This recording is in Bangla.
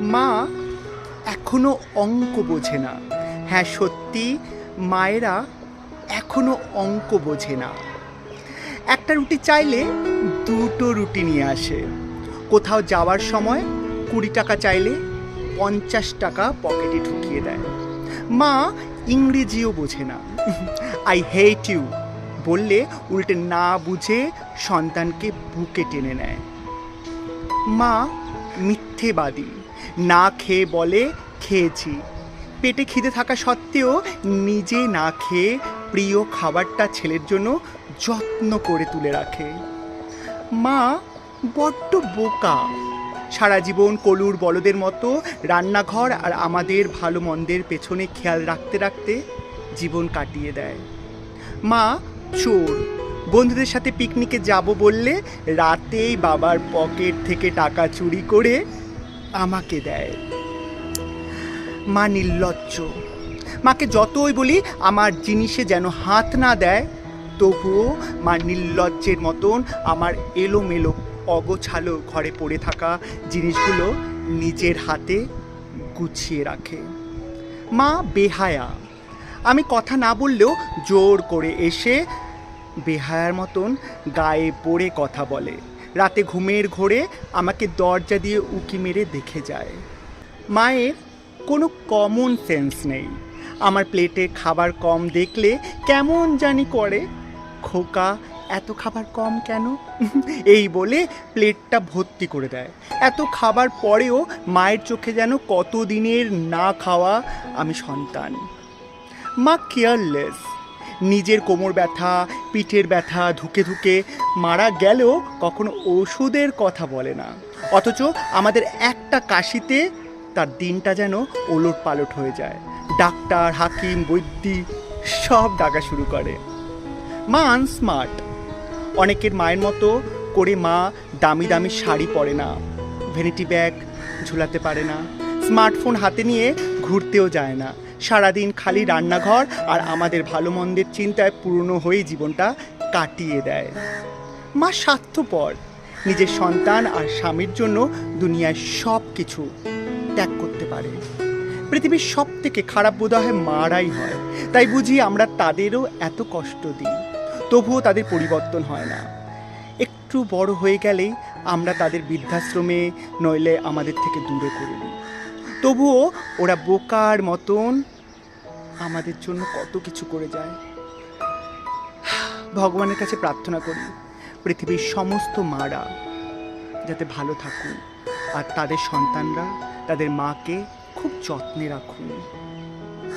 মা এখনও অঙ্ক বোঝে না। হ্যাঁ সত্যি, মায়েরা এখনও অঙ্ক বোঝে না। একটা রুটি চাইলে দুটো রুটি নিয়ে আসে। কোথাও যাওয়ার সময় কুড়ি টাকা চাইলে পঞ্চাশ টাকা পকেটে ঢুকিয়ে দেয়। মা ইংরেজিও বোঝে না। আই হেট ইউ বললে উল্টে না বুঝে সন্তানকে বুকে টেনে নেয়। মা মিথ্যেবাদী। না খেয়ে বলে খেয়েছি। পেটে খিদে থাকা সত্ত্বেও নিজে না খেয়ে প্রিয় খাবারটা ছেলের জন্য যত্ন করে তুলে রাখে। মা বড্ড বোকা। সারা জীবন কলুর বলদের মতো রান্নাঘর আর আমাদের ভালো মন্দের পেছনে খেয়াল রাখতে রাখতে জীবন কাটিয়ে দেয়। মা, চোর। বন্ধুদের সাথে পিকনিকে যাব বললে রাতেই বাবার পকেট থেকে টাকা চুরি করে আমাকে দেয়। মা নির্লজ্জ। মাকে যতই বলি, আমার জিনিসে যেন হাত না দেয়, তবুও মা নির্লজ্জের মতন আমার এলোমেলো, অগোছালো ঘরে পড়ে থাকা জিনিসগুলো নিজের হাতে গুছিয়ে রাখে। মা বেহায়া। আমি কথা না বললেও জোর করে এসে বেহায়ার মতন গায়ে পড়ে কথা বলে। রাতে ঘুমের ঘোরে আমাকে দরজা দিয়ে উকি মেরে দেখে যায়। মায়ের কোনো কমন সেন্স নেই। আমার প্লেটে খাবার কম দেখলে কেমন জানি করে, খোকা, এত খাবার কম কেন? এই বলে প্লেটটা ভর্তি করে দেয়। এত খাবার পরেও মায়ের চোখে যেন কত দিনের না খাওয়া আমি সন্তান। মা কেয়ারলেস নিজের কোমর ব্যথা, পিঠের ব্যথা, ধুকে ধুকে মারা গেলেও কখনো ওষুধের কথা বলে না। অথচ আমাদের একটা কাশিতে তার দিনটা যেন ওলট পালট হয়ে যায়। ডাক্তার, হাকিম, বৈদ্যি সব ডাকা শুরু করে। মা আনস্মার্ট। অনেকের মায়ের মতো করে মা দামি দামি শাড়ি পরে না। ভ্যানিটি ব্যাগ ঝুলাতে পারে না। স্মার্টফোন হাতে নিয়ে ঘুরতেও যায় না। সারাদিন খালি রান্নাঘর আর আমাদের ভালো মন্দের চিন্তায় পূর্ণ হয়ে জীবনটা কাটিয়ে দেয়। মা স্বার্থপর। নিজের সন্তান আর স্বামীর জন্য দুনিয়ায় সব কিছু ত্যাগ করতে পারে। পৃথিবীর সব থেকে খারাপ বোধ হয় মারাই হয়। তাই বুঝি আমরা তাদেরও এত কষ্ট দিই। তবুও তাদের পরিবর্তন হয় না। একটু বড় হয়ে গেলেই আমরা তাদের বৃদ্ধাশ্রমে নইলে আমাদের থেকে দূরে করে দিই। তবুও ওরা বোকার মতন আমাদের জন্য কত কিছু করে যায়। ভগবানের কাছে প্রার্থনা করি, পৃথিবীর সমস্ত মারা যাতে ভালো থাকুন আর তাদের সন্তানরা তাদের মাকে খুব যত্নে রাখুন।